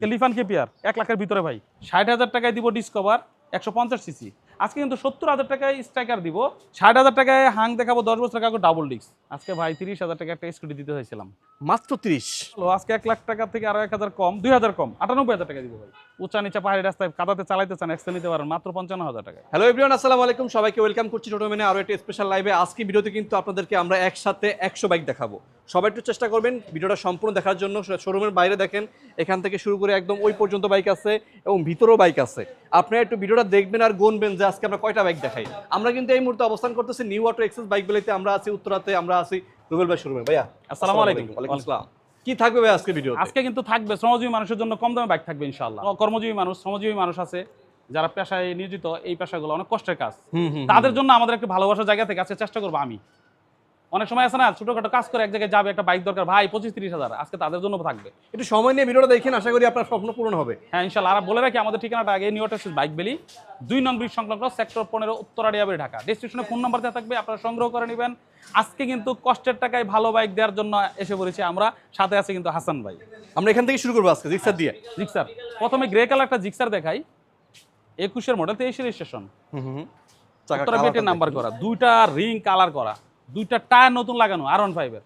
লিফান KPR এক লাখের ভিতরে ভাই। ষাট হাজার টাকায় দিব ডিসকভার একশো পঞ্চাশ সিসি আজকে কিন্তু সত্তর হাজার টাকায় স্ট্রাইকার দিব। ষাট হাজার টাকায় হাং দেখাবো দশ বছর টাকা ডাবল ডিস্ক আজকে ভাই তিরিশ হাজার টাকা একটা স্কুটি দিতে হয়েছিলাম। মাত্র তিরিশ। আজকে এক লাখ টাকা থেকে আরও এক হাজার কম দুই হাজার কম আটানব্বই হাজার টাকা দিব ভাই। উঁচা নিচা পাহাড়ি রাস্তায় কাদাতে চালাইতে চান এক্সেল নিতে পারেন মাত্র পঞ্চান্ন হাজার টাকায়। হ্যালো এভরিওয়ান আসসালামু আলাইকুম। সবাইকে ওয়েলকাম করছি টোটোমেনে আরও একটা স্পেশাল লাইভে আজকে ভিডিওতে কিন্তু আপনাদেরকে আমরা একসাথে একশো বাইক দেখাবো। সবাই একটু চেষ্টা করবেন ভিডিওটা সম্পূর্ণ দেখার জন্য। শোরুমের বাইরে দেখেন এখান থেকে শুরু করে একদম ওই পর্যন্ত বাইক আছে এবং ভিতরেও বাইক আছে। আপনারা একটু ভিডিওটা দেখবেন আর গুনবেন যে আজকে আমরা কয়টা বাইক দেখাই। আমরা কিন্তু এই মুহূর্তে অবস্থান করতেছি নিউ অটো এক্সেস বাইক বেলাতে আমরা আছি উত্তরাতে আমরা আছি রুবেল ভাই শোরুমে ভাইয়া আসসালামু আলাইকুম। ওয়ালাইকুম আসসালাম। কি থাকবে ভাই আজকে ভিডিও আজকে কিন্তু থাকবে শ্রমজীবী মানুষের জন্য কম দামে বাইক থাকবে ইনশাল্লাহ কর্মজীবী মানুষ শ্রমজীবী মানুষ আছে যারা পেশায় নিয়োজিত এই পেশাগুলো অনেক কষ্টের কাজ। তাদের জন্য আমাদের একটা ভালোবাসার জায়গা থেকে আজকে চেষ্টা করব আমি। অনেক সময় আছে না ছোটখাটো কাজ করে এক জায়গায় যাবে একটা বাইক দরকার ভাই পঁচিশ তিরিশ হাজার আজকে তাদের জন্য থাকবে। একটু সময় নিয়ে ভিডিওটা দেখেন আশা করি আপনার স্বপ্ন পূরণ হবে। হ্যাঁ ইনশাল্লাহ। আর বলে রাখি আমাদের ঠিকানাটা আগে নিউ টেক্সিস বাইক বেলি দুই নং ব্রিজ সংলগ্ন সেক্টর পনেরো উত্তরাডিয়াবাড়ি ঢাকা। ডিসক্রিপশনে ফোন নাম্বার দেওয়া থাকবে আপনারা সংগ্রহ করে নেবেন। আজকে কিন্তু কষ্টের টাকায় ভালো বাইক দেওয়ার জন্য এসে পড়েছি আমরা সাথে আছে কিন্তু হাসান ভাই। আমরা এখান থেকে শুরু করব আজকে জিক্সার দিয়ে। জিক্সার প্রথমে গ্রে কালার একটা জিক্সার দেখাই। একুশের মডেল তেইশের উত্তরা নাম্বার করা। দুইটা রিং কালার করা। দুইটা টায়ার নতুন লাগানো আর ওয়ান ফাইভের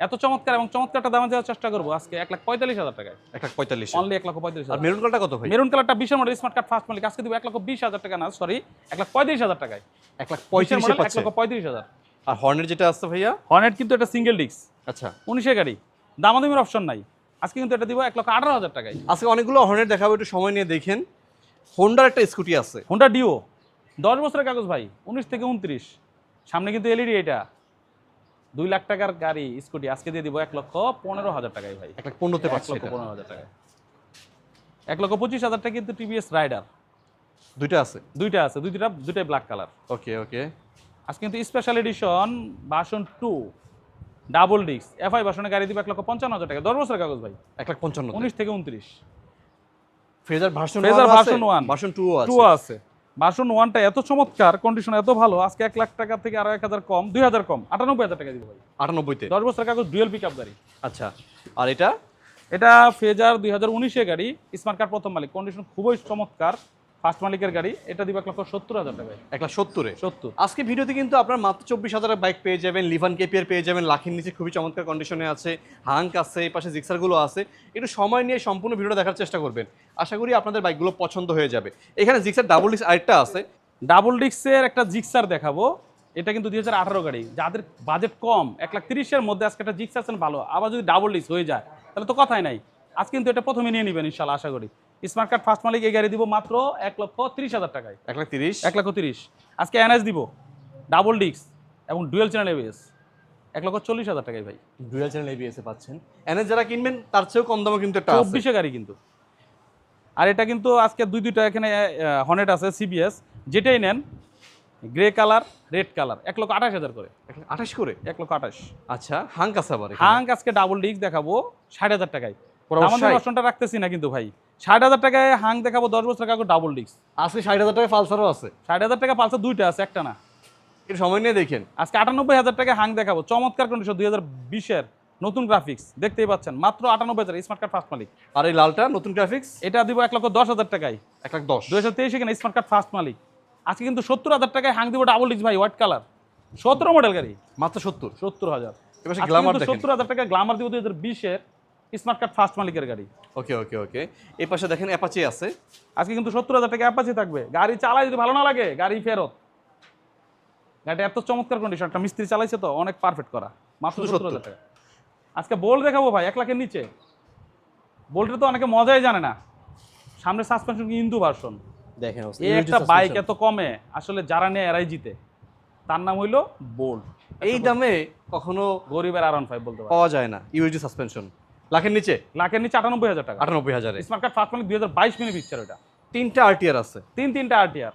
এত চমৎকার এবং চমৎকারটা দামে দেওয়ার চেষ্টা করব আজকে এক লাখ পঁয়তাল্লিশ হাজার টাকায়। এক লাখ পঁয়তাল্লিশ। অনলি এক লক্ষ পঁয়তাল্লিশ আর হাজার মেরুন কালারটা কত ভাই? মেরুন কালারটা বিশের মডেল স্মার্ট কার্ড ফার্স্ট মালিক আজকে দিব এক লক্ষ বিশ হাজার টাকা না সরি এক লাখ পঁয়ত্রিশ হাজার টাকায়। এক লাখ পঁয়ত্রিশে এক লক্ষ পঁয়ত্রিশ হাজার। আর হর্নের যেটা আছে ভাইয়া? হর্নেট কিন্তু একটা সিঙ্গেল ডিস্ক আচ্ছা। উনিশের গাড়ি। দামাদামির অপশন নাই। আজকে কিন্তু এটা দিব এক লক্ষ আঠারো হাজার টাকায়। আজকে অনেকগুলো হর্নের দেখাবো একটু সময় নিয়ে দেখেন। হোন্ডার একটা স্কুটি আছে। হোন্ডা ডিও দশ বছরের কাগজ ভাই উনিশ থেকে উনত্রিশ। সামনে কিন্তু এলইডি এটা। দুই লাখ টাকার গাড়ি স্কুটি আজকে দিয়ে দিব এক লক্ষ পনেরো হাজার টাকায় ভাই। এক লাখ পনেরোতে এক লক্ষ পনেরো হাজার টাকায়। এক লক্ষ পঁচিশ হাজার টাকা কিন্তু টিভিএস রাইডার দুইটা আছে? দুইটা আছে দুইটা দুইটাই ব্ল্যাক কালার ওকে ওকে আজকে কিন্তু special edition version two double disc FI বাসনের গাড়ি দিব এক লক্ষ পঞ্চান্ন হাজার টাকা। দশ বছরের কাগজ ভাই। এক লাখ পঞ্চান্ন উনিশ থেকে উনত্রিশ। Freezer version Freezer version one version two আছে। টু আছে। বাসন ওয়ানটা এত চমৎকার কন্ডিশন এত ভালো আজকে এক লাখ টাকা থেকে আরও এক হাজার কম দুই হাজার কম আটানব্বই হাজার টাকা দিব ভাই। আটানব্বইতে? দশ বছর কাগজ ডুয়েল পিক আপ গাড়ি। আচ্ছা আর এটা? এটা ফেজার দুই হাজার উনিশে গাড়ি স্মার্ট কার্ড প্রথম মালিক কন্ডিশন খুবই চমৎকার। ফার্স্ট মালিকের গাড়ি এটা দিব এক লক্ষ সত্তর হাজার টাকায়। এক লাখ সত্তরে? সত্তর। আজকে ভিডিওতে কিন্তু আপনার মাত্র চব্বিশ হাজারের বাইক পেয়ে যাবেন লিভান কেপিয়ার পেয়ে যাবেন লাখের নিচে খুবই চমৎকার কন্ডিশনে আছে হাঙ্ক আছে এই পাশে জিক্সারগুলো আছে। একটু সময় নিয়ে সম্পূর্ণ ভিডিওটা দেখার চেষ্টা করবেন। আশা করি আপনাদের বাইকগুলো পছন্দ হয়ে যাবে। এখানে জিক্সার ডাবল ডিস্ক আরেকটা আছে। ডাবল ডিস্কের একটা জিক্সার দেখাবো। এটা কিন্তু দুই হাজার আঠারো গাড়ি। যাদের বাজেট কম এক লাখ তিরিশের মধ্যে আজকে একটা জিক্স আছেন ভালো। আবার যদি ডাবল ডিস্ক হয়ে যায় তাহলে তো কথাই নাই। আজ কিন্তু এটা প্রথমে নিয়ে নেবেন ইনশাল্লাহ আশা করি। স্মার্ট কার্ড ফার্স্ট মালিক এই গাড়ি দিব মাত্র এক লক্ষ তিরিশ হাজার টাকায়। এক লাখ তিরিশ? এক লক্ষ তিরিশ। আজকে এনএস দিব ডাবল ডিস্ক এবং ডুয়েল চ্যানেল এবিএস এক লক্ষ চল্লিশ হাজার টাকায় ভাই। ডুয়েল চ্যানেল এবিএস পাচ্ছেন। এনএস যারা কিনবেন তার চেয়েও কম দামে কিন্তু একটা চব্বিশে গাড়ি কিন্তু। আর এটা কিন্তু আজকে দুই দুইটা এখানে হনেট আছে সিবিএস যেটাই নেন গ্রে কালার রেড কালার। এক লক্ষ আঠাশ হাজার করে। আঠাশ করে? এক লক্ষ আঠাশ। আচ্ছা হাঙ্ক আছে আবার হাঙ্ক আজকে ডাবল ডিস্ক দেখাবো ষাট হাজার টাকায়। পুরো আমাদের 60? অপশনটা রাখতেছি না কিন্তু ভাই। ষাট হাজার টাকায় হাঙ্ক দেখাবো দশ বছর টাকা ডাবল ডিস্ক আজকে ষাট হাজার টাকা পালসারও আছে। ষাট হাজার টাকা পালসার দুইটা আছে একটা না। একটু সময় নিয়ে দেখেন। আজকে আটানব্বই হাজার টাকা হাঙ্ক দেখাবো চমৎকার কন্ডিশন দুই হাজার বিশের নতুন গ্রাফিক্স দেখতেই পাচ্ছেন। মাত্র আটানব্বই হাজার স্মার্ট কার্ড ফার্স্ট মালিক। আর এই লালটা নতুন গ্রাফিক্স এটা দিব এক লক্ষ দশ হাজার টাকায়। এক লাখ দশ। দুই হাজার তেইশে কিনা স্মার্ট কার্ড ফার্স্ট মালিক। আজকে কিন্তু সত্তর হাজার টাকায় হাং দিব ডাবল ডিস্ক ভাই হোয়াইট কালার সতেরো মডেল গাড়ি। মাত্র সত্তর। সত্তর হাজার। সত্তর হাজার টাকা গ্লামার দিব দুই হাজার বিশের। স্মার্ট কার্ড ফার্স্ট মালিকের গাড়ি। ওকে ওকে ওকে এই পাশে দেখেন অ্যাপাচি আছে। আজকে কিন্তু সত্তর হাজার টাকা অ্যাপাচি থাকবে। গাড়ি চালাই যদি ভালো না লাগে গাড়ি ফেরত। গাড়িটা এত চমৎকার কন্ডিশন একটা মিস্ত্রি চালাইছে তো অনেক পারফেক্ট করা। মাত্র সত্তর। হাজার টাকা। আজকে বোল্ট দেখাবো ভাই এক লাখের নিচে। বোল্টের তো অনেকে মজাই জানে না। সামনে সাসপেনশন ইন্দু ভার্সন দেখেন এই একটা বাইক এত কমে আসলে যারা নেয় এরাই জিতে। তার নাম হইল বোল্ট এই দামে কখনো গরিবের আর ফাইভ বলতে পাওয়া যায় না ইউএসডি সাসপেনশন লাখের নিচে? লাখের নিচে আটানব্বই হাজার টাকা। আটানব্বই হাজারে। স্মার্ট কার্ড ফার্স্ট মালিক দুই হাজার বাইশ মিনিট পিকচার ওটা তিনটা আরটিআর আছে। তিন তিনটা আরটিআর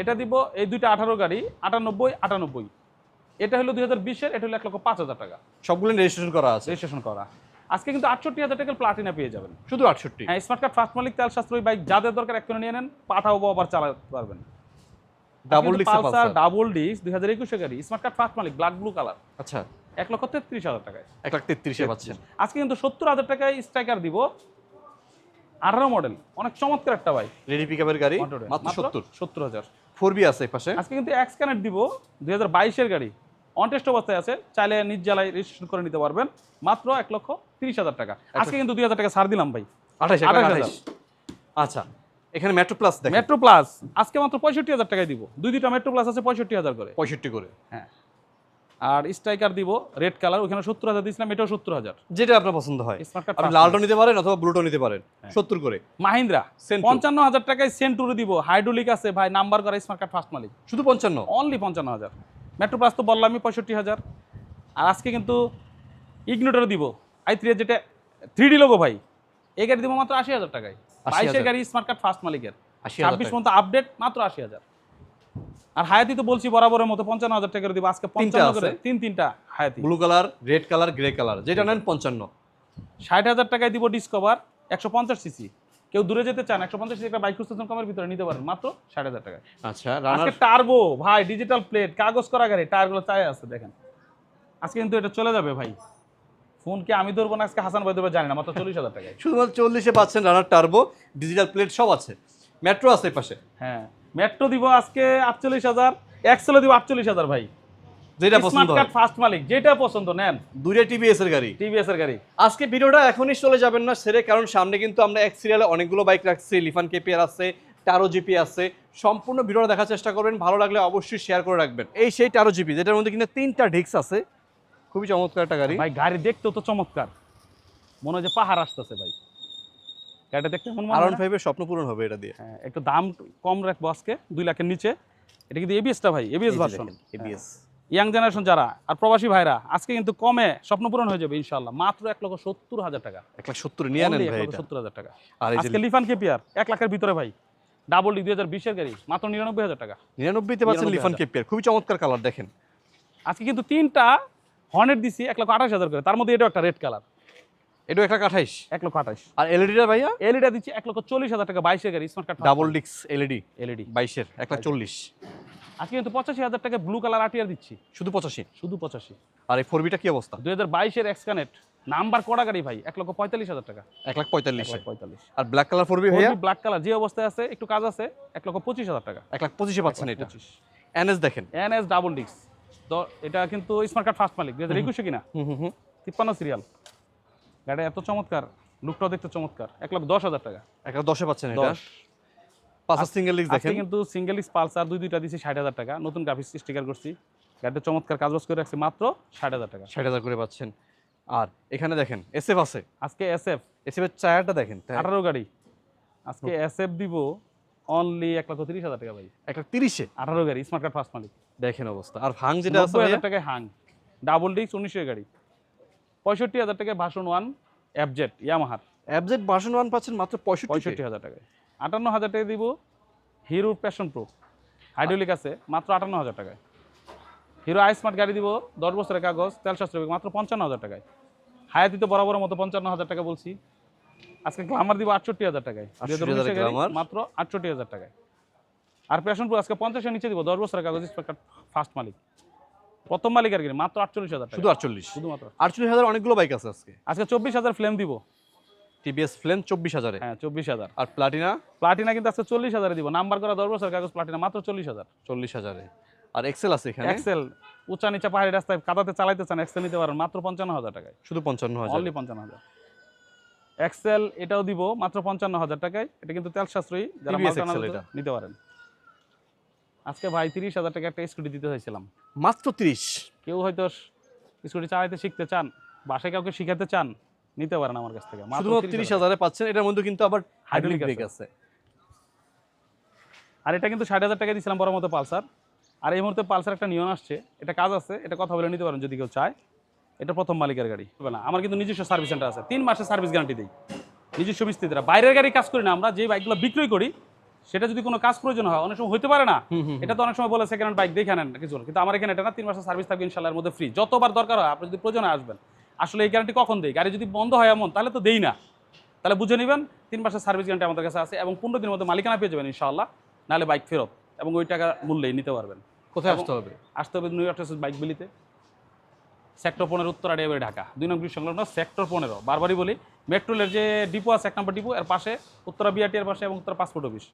এটা দিব এই দুইটা আঠারো গাড়ি আটানব্বই আটানব্বই। এটা হলো দুই হাজার বিশের এটা হলো এক লক্ষ পাঁচ হাজার টাকা। সবগুলো রেজিস্ট্রেশন করা আছে। রেজিস্ট্রেশন করা। আজকে কিন্তু আটষট্টি হাজার টাকার প্লাটিনা পেয়ে যাবেন। শুধু আটষট্টি? হ্যাঁ স্মার্ট কার্ড ফার্স্ট মালিক তেল শাস্ত্রী বাইক যাদের দরকার এক নিয়ে নেন পাঠাও আবার চালাতে পারবেন। Double Pulsar. ডাবল ডিস্ক দুই হাজার একুশে গাড়ি স্মার্ট কার্ড ফার্স্ট মালিক ব্ল্যাক ব্লু কালার আচ্ছা। এক লক্ষ তেত্রিশ হাজার টাকায়। এক লাখ তেত্রিশে পাচ্ছেন। আজকে কিন্তু সত্তর হাজার টাকায় স্ট্রাইকার দিব। আঠারো মডেল অনেক চমৎকার একটা বাইক রেডি পিকআপের গাড়ি? মাত্র সত্তর সত্তর? হাজার। ফোর বি আছে পাশে? আজকে কিন্তু এক্স কানেক্ট দিব দুই হাজার বাইশের গাড়ি। অনটেস্ট অবস্থায় আছে চাইলে নিজ জেলায় রেজিস্ট্রেশন করে নিতে পারবেন। মাত্র এক লক্ষ তিরিশ হাজার টাকা। আজকে কিন্তু দুই হাজার টাকা ছাড় দিলাম ভাই। আঠাশ আঠাশ আচ্ছা এখানে মেট্রো প্লাস মেট্রো প্লাস আজকে মাত্র পঁয়ষট্টি হাজার টাকায় দিব। দুই দুইটা মেট্রো প্লাস আছে পঁয়ষট্টি হাজার করে। পঁয়ষট্টি করে। হ্যাঁ। আর স্ট্রাইকার দিব রেড কালার ওখানে সত্তর হাজার দিয়েছিলাম এটাও সত্তর হাজার। যেটা আপনার পছন্দ হয়। স্মার্ট আপনি লালটা নিতে পারেন অথবা ব্লুটো নিতে পারেন সত্তর করে। মাহিন্দ্রা। পঞ্চান্ন হাজার টাকায় সেন্টুরে দিব হাইড্রোলিক আছে ভাই নাম্বার করা স্মার্ট কার্ড ফার্স্ট মালিক। শুধু পঞ্চান্ন? অনলি পঞ্চান্ন হাজার। মেট্রো প্লাস তো বললামই পঁয়ষট্টি হাজার। আর আজকে কিন্তু ইগনোটার দিব। আই থ্রি যেটা থ্রি ডি লোগো ভাই এই গাড়ি দিব মাত্র আশি হাজার টাকায়। 80,000 বাইশের গাড়ি স্মার্ট কার্ড ফার্স্ট মালিকের। ছাব্বিশ পর্যন্ত আপডেট মাত্র আশি হাজার। আর হায়াতি তো বলছি বরাবরের মতো পঞ্চান্ন হাজার টাকা দিব। আজকে পঞ্চান্ন। করে তিন তিনটা হায়াতি। Blue colour red colour grey colour যেটা নেন পঞ্চান্ন। ষাট হাজার টাকায় দিব ডিসকভার একশো পঞ্চাশ সিসি কেউ দূরে যেতে চান একশো পঞ্চাশ একটা বাইক খুঁজতেছেন কমের ভিতরে নিতে পারেন। মাত্র ষাট হাজার টাকায়। আচ্ছা রানার আজকে টার্বো ভাই ডিজিটাল প্লেট কাগজ করা গাড়ি টায়ারগুলো চাই আছে দেখেন। আজকে কিন্তু এটা চলে যাবে ভাই। ফোন কি আমি ধরবো না আজকে? হাসান ভাই দেবে জানি না মাত্র চল্লিশ হাজার টাকায়। শুধুমাত্র চল্লিশে পাচ্ছেন রানার টার্বো ডিজিটাল প্লেট সব আছে। মেট্রো আছে পাশে। হ্যাঁ। মেট্রো দিব আজকে আটচল্লিশ হাজার এক্সেলে দিব আটচল্লিশ হাজার ভাই। যেটা পছন্দ কার্ড ফার্স্ট মালিক যেটা পছন্দ নেন। দূরে টিভিএস এর গাড়ি। টিভিএস এর গাড়ি। আজকে ভিডিওটা এখনই চলে যাবেন না সেরে কারণ সামনে কিন্তু আমরা এক সিরিয়ালে অনেকগুলো বাইক রাখছি লিফান কেপিআর আছে টারো জিপি আছে। সম্পূর্ণ ভিডিওটা দেখার চেষ্টা করবেন ভালো লাগলে অবশ্যই শেয়ার করে রাখবেন। এই সেই টারো জিপি যেটার মধ্যে কিন্তু তিনটা ডিস্ক আছে। খুবই চমৎকার একটা গাড়ি। ভাই গাড়ি দেখতেও তো চমৎকার। মনে হয় যে পাহাড় আসতেছে ভাই। গাড়িটা দেখতে মন আর ওয়ান ফাইভের স্বপ্ন পূরণ হবে এটা দিয়ে। হ্যাঁ একটু দাম কম রাখব আজকে দুই লাখের নিচে। এটা কিন্তু এবিএসটা ভাই ABS version ABS young generation যারা আর প্রবাসী ভাইরা আজকে কিন্তু কমে স্বপ্ন পূরণ হয়ে যাবে ইনশাল্লাহ মাত্র এক লক্ষ সত্তর হাজার টাকা। এক লাখ সত্তর নিয়ে নেন ভাই সত্তর হাজার টাকা। আর আজকে লিফান কেপিয়ার এক লাখের ভিতরে ভাই। ডাবল ডি দুই হাজার বিশের গাড়ি মাত্র নিরানব্বই হাজার টাকা। নিরানব্বইতে পাচ্ছেন 99,000 লিফান কেপিআর খুবই চমৎকার কালার দেখেন। আজকে কিন্তু তিনটা হর্নেট দিছি এক লক্ষ আঠাশ হাজার করে। তার মধ্যে এটাও একটা রেড কালার এটা এক লাখ আঠাইশ। এক লক্ষ আঠাশ আর এলইডিটা ভাইয়া? এলইডি দিচ্ছি এক লক্ষ চল্লিশ হাজার টাকা বাইশের গাড়ি স্মার্ট কার্ড ডাবল ডিক্স এলইডি এলইডি বাইশের এক লাখ চল্লিশ। আজকে কিন্তু পঁচাশি হাজার টাকা ব্লু কালার আটিয়ার দিচ্ছি। শুধু পঁচাশি? শুধু পঁচাশি। আর এই ফোর বিটা কি অবস্থা? দুই হাজার বাইশের এক্সকানেট নাম্বার কড়া গাড়ি ভাই এক লক্ষ পঁয়তাল্লিশ হাজার টাকা। এক লাখ পঁয়তাল্লিশ। পঁয়তাল্লিশ। আর ব্ল্যাক কালার ফোর বি ভাইয়া? ব্ল্যাক কালার যে অবস্থায় আছে একটু কাজ আছে এক লক্ষ পঁচিশ হাজার টাকা। এক লাখ পঁচিশে পাচ্ছেন এটা। এনএস দেখেন। এন এস ডাবল ডিক্স তো এটা কিন্তু স্মার্ট কার্ড ফার্স্ট মালিক। দুই হাজার একুশে কিনা? তিপ্পান্ন সিরিয়াল গাড়ি এত চমৎকার লুকটাও দেখতে চমৎকার। এক লাখ দশ হাজার টাকা। এক লাখ দশে পাচ্ছেন এটা? পাঁচের সিঙ্গেল লিক্স দেখেন। কিন্তু সিঙ্গেল পালসার দুই দুইটা দিচ্ছি ষাট হাজার টাকা। নতুন গ্রাফিক্স স্টিকার করছি। গাড়িটা চমৎকার কাজবাজ করে রাখছি মাত্র ষাট হাজার টাকা। ষাট হাজার করে পাচ্ছেন। আর এখানে দেখেন এসএফ আছে। আজকে এস এফ এসএফ এর টায়ারটা দেখেন আঠারো গাড়ি। আজকে এস এফ দিব অনলি এক লক্ষ তিরিশ হাজার টাকা ভাই। এক লাখ তিরিশে? আঠারো গাড়ি স্মার্ট কার্ড ফার্স্ট মালিক। দেখেন অবস্থা। আর ভাং যেটা আছে টাকায় হাং ডাবল ডিস্ক উনিশের গাড়ি। পঁয়ষট্টি হাজার টাকায় ভাষণ ওয়ান অ্যাবজেট ইয়ামাহার অ্যাবজেট ভার্সন ওয়ান পাচ্ছেন মাত্র পঁয়ষট্টি হাজার টাকায়। আটান্ন হাজার টাকা দিব হিরো প্যাশন প্রো। হাইড্রোলিক আছে মাত্র আটান্ন হাজার টাকায়। হিরো আই স্মার্ট গাড়ি দিব দশ বছরের কাগজ তেল শাস্ত্র মাত্র পঞ্চান্ন হাজার টাকায়। হায়াতি তো বরাবর মতো পঞ্চান্ন হাজার টাকা বলছি। আজকে গ্লামার দিব আটষট্টি হাজার টাকায়। 68,000 2019 গাড়ি, Glamour। মাত্র আটষট্টি হাজার টাকায়। আর প্যাশন প্রো আজকে পঞ্চাশের নিচে দিব দশ বছরের কাগজ ফার্স্ট মালিক। প্রথম মালিকের গাড়ি মাত্র আটচল্লিশ হাজার শুধু আটচল্লিশ? শুধুমাত্র। আটচল্লিশ হাজার অনেকগুলো বাইক আছে আজকে। আজকে চব্বিশ হাজার ফ্লেম দিব। টিভিএস ফ্লেম চব্বিশ হাজারে। হ্যাঁ চব্বিশ হাজার। আর প্লাটিনা প্লাটিনা কিন্তু আজকে চল্লিশ হাজারে দিব। নাম্বার করা দশ বছর কাগজ প্লাটিনা মাত্র চল্লিশ হাজার। চল্লিশ হাজারে। আর এক্সেল আছে এখানে? এক্সেল উঁচা নিচা পাহাড়ি রাস্তায় কাদাতে চালাইতে চান এক্সেল নিতে পারেন মাত্র পঞ্চান্ন হাজার টাকায়। শুধু পঞ্চান্ন হাজার। অনলি পঞ্চান্ন হাজার। এক্সেল এটাও দিব মাত্র পঞ্চান্ন হাজার টাকায়। এটা কিন্তু তেল সাশ্রয়ী যারা। নিতে পারেন। আজকে ভাই তিরিশ হাজার টাকা একটা স্কুটি দিতে হয়েছিলাম। মাত্র তিরিশ? কেউ হয়তো স্কুটি চালাইতে শিখতে চান বাসায় কাউকে শিখাতে চান নিতে পারেন আমার কাছ থেকে। মাত্র তিরিশ হাজারে পাচ্ছেন এটার মধ্যে কিন্তু আবার হাইড্রোলিক ব্রেক আছে। আর এটা কিন্তু ষাট হাজার টাকা দিয়েছিলাম বড় মতো পালসার। আর এই মুহূর্তে পালসার একটা নিয়ন আসছে এটা কাজ আছে এটা কথা বলে নিতে পারেন যদি কেউ চায়। এটা প্রথম মালিকের গাড়ি। না আমার কিন্তু নিজস্ব সার্ভিস সেন্টার আছে তিন মাসের সার্ভিস গ্যারান্টি দিই। নিজস্ব মিস্ত্রিরা বাইরের গাড়ি কাজ করি না আমরা যে বাইকগুলো বিক্রয় করি সেটা যদি কোনো কাজ প্রয়োজন হয় অনেক সময় হতে পারে না। এটা তো অনেক সময় বলে সেকেন্ড হ্যান্ড বাইক দেখে নেন কিছু। কিন্তু আমার এখানে এটা না তিন মাসের সার্ভিস থাকবে ইনশাল্লাহ মধ্যে ফ্রি যতবার দরকার হয় আপনি যদি প্রয়োজনে আসবেন। আসলে এই গ্যারান্টি কখন দেই? গাড়ি যদি বন্ধ হয় এমন তাহলে তো দেই না। তাহলে বুঝে নেবেন তিন মাসের সার্ভিস গ্যারান্টি আমাদের কাছে আছে এবং পনেরো দিনের মধ্যে মালিকানা পেয়ে যাবেন ইনশাআল্লাহ। নাহলে বাইক ফেরত এবং ওই টাকা মূল্যেই নিতে পারবেন। কোথায় আসতে হবে? আসতে হবে নিউ ইয়র্ক বাইক বিলিতে সেক্টর পনেরো উত্তরা ডেবে ঢাকা। দুই নম্বর সংলগ্ন সেক্টর পনেরো। বারবারই বলি মেট্রোলের যে ডিপো আছে এক নম্বর ডিপো এর পাশে উত্তরা বিআরটি এর পাশে এবং উত্তরা পাসপোর্ট অফিস